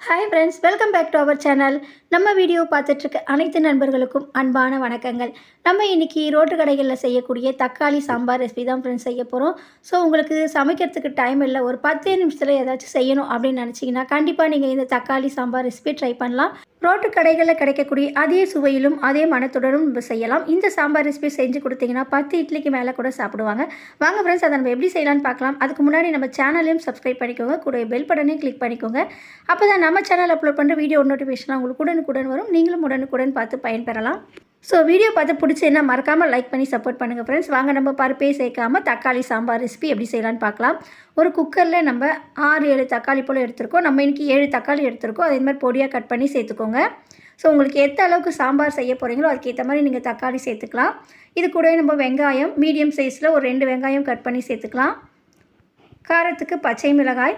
Hi friends welcome back to our channel நம்ம video பார்த்துட்ருக்க அனைத்து நண்பர்களுக்கும் அன்பான வணக்கங்கள். நம்ம இன்றைக்கி ரோட்டு கடைகளில் செய்யக்கூடிய தக்காளி சாம்பார் ரெசிபி தான் ஃப்ரெண்ட்ஸ் செய்ய போகிறோம் ஸோ உங்களுக்கு சமைக்கிறதுக்கு டைம் இல்லை ஒரு பத்தே நிமிஷத்தில் ஏதாச்சும் செய்யணும் அப்படின்னு நினச்சிங்கன்னா கண்டிப்பாக நீங்கள் இந்த தக்காளி சாம்பார் ரெசிபி ட்ரை பண்ணலாம். ரோட்டு கடைகளில் கிடைக்கக்கூடிய அதே சுவையிலும் அதே மனத்துடனும் நம்ம செய்யலாம். இந்த சாம்பார் ரெசிபி செஞ்சு கொடுத்தீங்கன்னா பத்து இட்லிக்கு மேலே கூட சாப்பிடுவாங்க. வாங்க ஃப்ரெண்ட்ஸ் அதை நம்ம எப்படி செய்யலாம்னு பார்க்கலாம். அதுக்கு முன்னாடி நம்ம சேனலையும் சப்ஸ்கிரைப் பண்ணிக்கோங்க. கூட பெல் பட்டனையும் கிளிக் பண்ணிக்கோங்க. அப்போ தான் நம்ம சேனல் அப்லோட் பண்ணுற வீடியோ நோட்டிஃபிகேஷன் உங்களுக்கு உடனுக்குடன் வரும். நீங்களும் உடனுக்குடன் பார்த்து பயன்பெறலாம். ஸோ வீடியோ பார்த்து பிடிச்சதுன்னா மறக்காமல் லைக் பண்ணி சப்போர்ட் பண்ணுங்கள் ஃப்ரெண்ட்ஸ் வாங்க நம்ம பருப்பே சேர்க்காம தக்காளி சாம்பார் ரெசிபி எப்படி செய்யலாம்னு பார்க்கலாம். ஒரு குக்கரில் நம்ம ஆறு ஏழு தக்காளி போல் எடுத்திருக்கோம். நம்ம இன்றைக்கி ஏழு தக்காளி எடுத்திருக்கோம். அதே மாதிரி பொடியாக கட் பண்ணி சேர்த்துக்கோங்க. ஸோ உங்களுக்கு எந்த அளவுக்கு சாம்பார் செய்ய போகிறீங்களோ அதுக்கேற்ற மாதிரி நீங்கள் தக்காளி சேர்த்துக்கலாம். இது கூடவே நம்ம வெங்காயம் மீடியம் சைஸில் ஒரு ரெண்டு வெங்காயம் கட் பண்ணி சேர்த்துக்கலாம். காரத்துக்கு பச்சை மிளகாய்.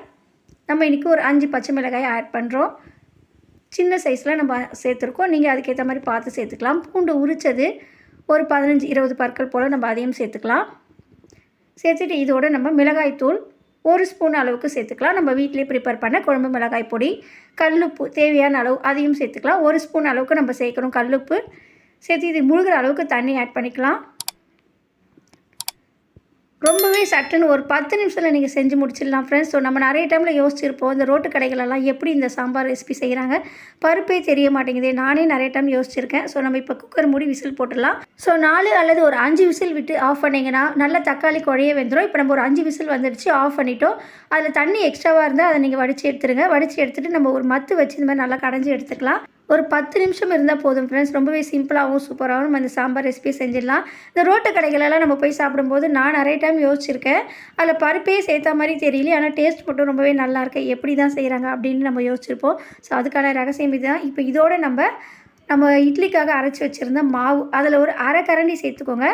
நம்ம இன்றைக்கி ஒரு அஞ்சு பச்சை மிளகாய் ஆட் பண்ணுறோம் சின்ன சைஸில் நம்ம சேர்த்துருக்கோம். நீங்கள் அதுக்கேற்ற மாதிரி பார்த்து சேர்த்துக்கலாம். பூண்டு உரித்தது ஒரு பதினஞ்சு இருபது பற்கள் போல் நம்ம அதையும் சேர்த்துக்கலாம். சேர்த்துட்டு இதோட நம்ம மிளகாய் தூள் ஒரு ஸ்பூன் அளவுக்கு சேர்த்துக்கலாம். நம்ம வீட்டிலே ப்ரிப்பேர் பண்ண குழம்பு மிளகாய் பொடி கல்லுப்பு தேவையான அளவு அதையும் சேர்த்துக்கலாம். ஒரு ஸ்பூன் அளவுக்கு நம்ம சேர்க்கணும் கல்லுப்பு. சேர்த்து இது முழுகிற அளவுக்கு தண்ணி ஆட் பண்ணிக்கலாம். ரொம்பவே சட்டுன்னு ஒரு பத்து நிமிஷத்தில் நீங்கள் செஞ்சு முடிச்சிடலாம் ஃப்ரெண்ட்ஸ் ஸோ நம்ம நிறைய டைமில் யோசிச்சிருப்போம் இந்த ரோட்டு கடைகளெல்லாம் எப்படி இந்த சாம்பார் ரெசிபி செய்கிறாங்க பருப்பே தெரிய மாட்டேங்குது. நானே நிறைய டைம் யோசிச்சிருக்கேன். ஸோ நம்ம இப்போ குக்கர் மூடி விசில் போட்டுடலாம். ஸோ நாலு அல்லது ஒரு அஞ்சு விசில் விட்டு ஆஃப் பண்ணிங்கன்னா நல்ல தக்காளி குழைய வெந்துடும் இப்போ நம்ம ஒரு அஞ்சு விசில் வந்துடுச்சு ஆஃப் பண்ணிட்டோம். அதில் தண்ணி எக்ஸ்ட்ராவாக இருந்தால் அதை நீங்கள் வடித்து எடுத்துருங்க. வடித்து எடுத்துகிட்டு நம்ம ஒரு மத்து வச்சு இந்த மாதிரி நல்லா கடைஞ்சி எடுத்துக்கலாம். ஒரு பத்து நிமிஷம் இருந்தால் போதும் ஃப்ரெண்ட்ஸ் ரொம்பவே சிம்பிளாகவும் சூப்பராகவும் நம்ம இந்த சாம்பார் ரெசிபி செஞ்சிடலாம். இந்த ரோட்டு கடைகளெல்லாம் நம்ம போய் சாப்பிடும்போது நான் நிறைய டைம் யோசிச்சிருக்கேன். அதில் பருப்பே சேர்த்த மாதிரி தெரியல ஆனால் டேஸ்ட் மட்டும் ரொம்பவே நல்லாயிருக்கு எப்படி தான் செய்கிறாங்க அப்படின்னு நம்ம யோசிச்சிருப்போம். ஸோ அதுக்கான ரகசியம் இதுதான். இப்போ இதோட நம்ம நம்ம இட்லிக்காக அரைச்சி வச்சுருந்த மாவு அதில் ஒரு அரை கரண்டி சேர்த்துக்கோங்க.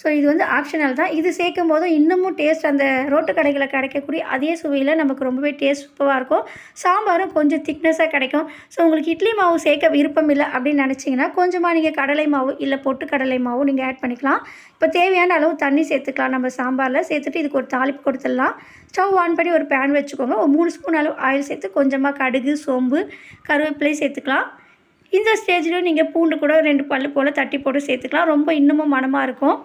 ஸோ இது வந்து ஆப்ஷனல் தான். இது சேர்க்கும் போதும் இன்னமும் டேஸ்ட் அந்த ரோட்டு கடைகளில் கிடைக்கக்கூடிய அதே சுவையில் நமக்கு ரொம்பவே டேஸ்ட் சூப்பராக இருக்கும். சாம்பாரும் கொஞ்சம் திக்னஸாக கிடைக்கும். ஸோ உங்களுக்கு இட்லி மாவு சேர்க்க விருப்பம் இல்லை அப்படின்னு நினச்சிங்கன்னா கொஞ்சமாக நீங்கள் கடலை மாவு இல்லை பொட்டு கடலை மாவு நீங்கள் ஆட் பண்ணிக்கலாம். இப்போ தேவையான அளவு தண்ணி சேர்த்துக்கலாம். நம்ம சாம்பாரில் சேர்த்துட்டு இதுக்கு ஒரு தாளிப்பு கொடுத்துடலாம். ஸ்டவ் ஆன் பண்ணி ஒரு பேன் வச்சுக்கோங்க. ஒரு மூணு ஸ்பூன் அளவு ஆயில் சேர்த்து கொஞ்சமாக கடுகு சோம்பு கருவேப்பிலை சேர்த்துக்கலாம். இந்த ஸ்டேஜில் நீங்கள் பூண்டு கூட ரெண்டு பல்லு போல் தட்டி போட்டு சேர்த்துக்கலாம். ரொம்ப இன்னமும் மனமாக இருக்கும்.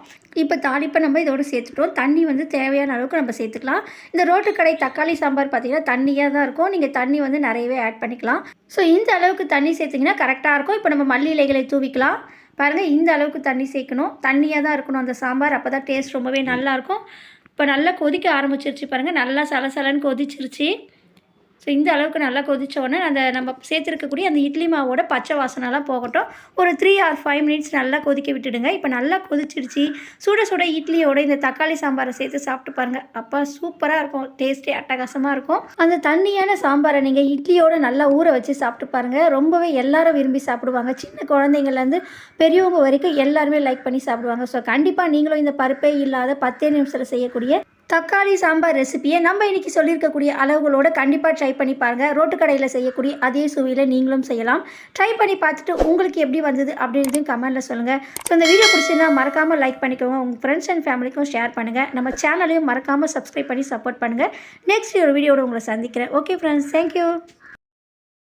இப்போ தாளிப்பை நம்ம இதோட சேர்த்துட்டோம். தண்ணி வந்து தேவையான அளவுக்கு நம்ம சேர்த்துக்கலாம். இந்த ரோட்டு கடை தக்காளி சாம்பார் பார்த்திங்கன்னா தண்ணியாக தான் இருக்கும். நீங்கள் தண்ணி வந்து நிறையவே ஆட் பண்ணிக்கலாம். ஸோ இந்த அளவுக்கு தண்ணி சேர்த்திங்கன்னா கரெக்டாக இருக்கும். இப்போ நம்ம மல்லி இலைகளை தூவிக்கலாம். பாருங்கள் இந்த அளவுக்கு தண்ணி சேர்க்கணும். தண்ணியாக தான் இருக்கணும் அந்த சாம்பார். அப்போ தான் டேஸ்ட் ரொம்பவே நல்லாயிருக்கும் இப்போ நல்லா கொதிக்க ஆரம்பிச்சிருச்சு பாருங்கள் நல்லா சலசலன்னு கொதிச்சிருச்சு. ஸோ இந்த அளவுக்கு நல்லா கொதித்த உடனே அந்த நம்ம சேர்த்துருக்கக்கூடிய அந்த இட்லி மாவோட பச்சை வாசனைலாம் போகட்டும். ஒரு த்ரீ ஆர் ஃபைவ் மினிட்ஸ் நல்லா கொதிக்க விட்டுடுங்க. இப்போ நல்லா கொதிச்சிடுச்சு சுட சுட இட்லியோட இந்த தக்காளி சாம்பாரை சேர்த்து சாப்பிட்டு பாருங்கள் அப்போ சூப்பராக இருக்கும். டேஸ்ட்டே அட்டகாசமாக இருக்கும். அந்த தண்ணியான சாம்பாரை நீங்கள் இட்லியோட நல்லா ஊற வச்சு சாப்பிட்டு பாருங்கள் ரொம்பவே எல்லாரும் விரும்பி சாப்பிடுவாங்க. சின்ன குழந்தைங்கள்லேருந்து பெரியவங்க வரைக்கும் எல்லாருமே லைக் பண்ணி சாப்பிடுவாங்க. ஸோ கண்டிப்பாக நீங்களும் இந்த பருப்பே இல்லாத பத்தே நிமிஷத்தில் செய்யக்கூடிய தக்காளி சாம்பார் ரெசிபியை நம்ம இன்றைக்கி சொல்லியிருக்கக்கூடிய அளவுகளோட கண்டிப்பாக ட்ரை பண்ணி பாருங்கள் ரோட்டு கடையில் செய்யக்கூடிய அதே சுவையில் நீங்களும் செய்யலாம். ட்ரை பண்ணி பார்த்துட்டு உங்களுக்கு எப்படி வந்தது அப்படின்றதையும் கமெண்ட்டில் சொல்லுங்கள் ஸோ இந்த வீடியோ பிடிச்சிருந்தா மறக்காமல் லைக் பண்ணிக்கோங்க. உங்கள் ஃப்ரெண்ட்ஸ் அண்ட் ஃபேமிலிக்கும் ஷேர் பண்ணுங்கள் நம்ம சேனலையும் மறக்காமல் சப்ஸ்கிரைப் பண்ணி சப்போர்ட் பண்ணுங்கள் நெக்ஸ்ட் ஒரு வீடியோட உங்களை சந்திக்கிறேன். Okay friends thank you